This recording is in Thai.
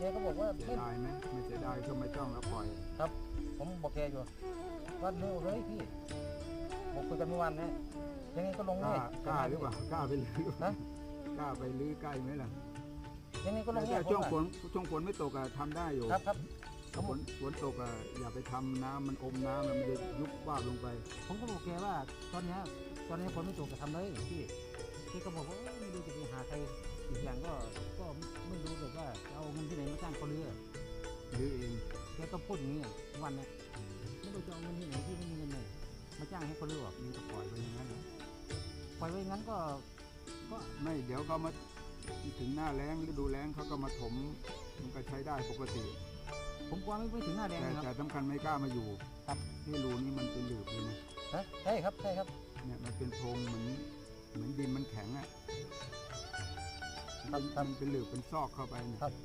แกก็บอกว่าเสีไม่ยดายไหมไม่เสียดายก็ไม่ต้องแล้วปล่อยครับ ผมบอกแกอยู่ว่าเนื้อเฮ้ยพี่บอกคุยกันเมื่อวานนะยังไงก็ลงกแน่ล้ากล้าหรือเปล่ากล้าไปลื้อหรือเปล่ากล้าไปลื้อใกล้ไหมล่ะยังไงก็ลงแต่แน่ช่วงผมฝอะนช่วงฝนไม่ตกอะทำได้อยู่ครับครับ ถ้าฝนฝนตกอะอย่าไปทำน้ำมันอมน้ำแล้วมันจะยุบว่าบลงไป ผมก็บอกแกว่าตอนเนี้ยตอนนี้ฝนไม่ตกจะทำเลยพี่พี่ก็บอกว่าเอ้ยไม่รู้จะไปหาใครอีกอย่างก็ก็ไม่รู้แบบว่าจะเอาเงิน แกก็พูดอย่างนี้อะวันเนี้ยไม่รู้จะเอาเงินที่ไหนที่ไม่มีเงินเลยมาจ้างให้เขาเรือหรอกมันก็ปล่อยไปอย่างนั้นเหรอปล่อยไว้งั้นก็ก็ไม่เดี๋ยวก็มาถึงหน้าแล้งฤดูแล้งเขาก็มาถมมันก็ใช้ได้ปกติ ผมกลัวไม่ไม่ถึงหน้าแดงแต่นะครับแต่สำคัญไม่กล้ามาอยู่ครับที่รูนี้มันเป็นหลืบเลยนะฮะใช่ครับใช่ครับ เนี่ยมันเป็นโพรงเหมือนเหมือนดินมันแข็งอะครับครับมันเป็นหลืบเป็นซอกเข้าไปเนี่ยครับครับ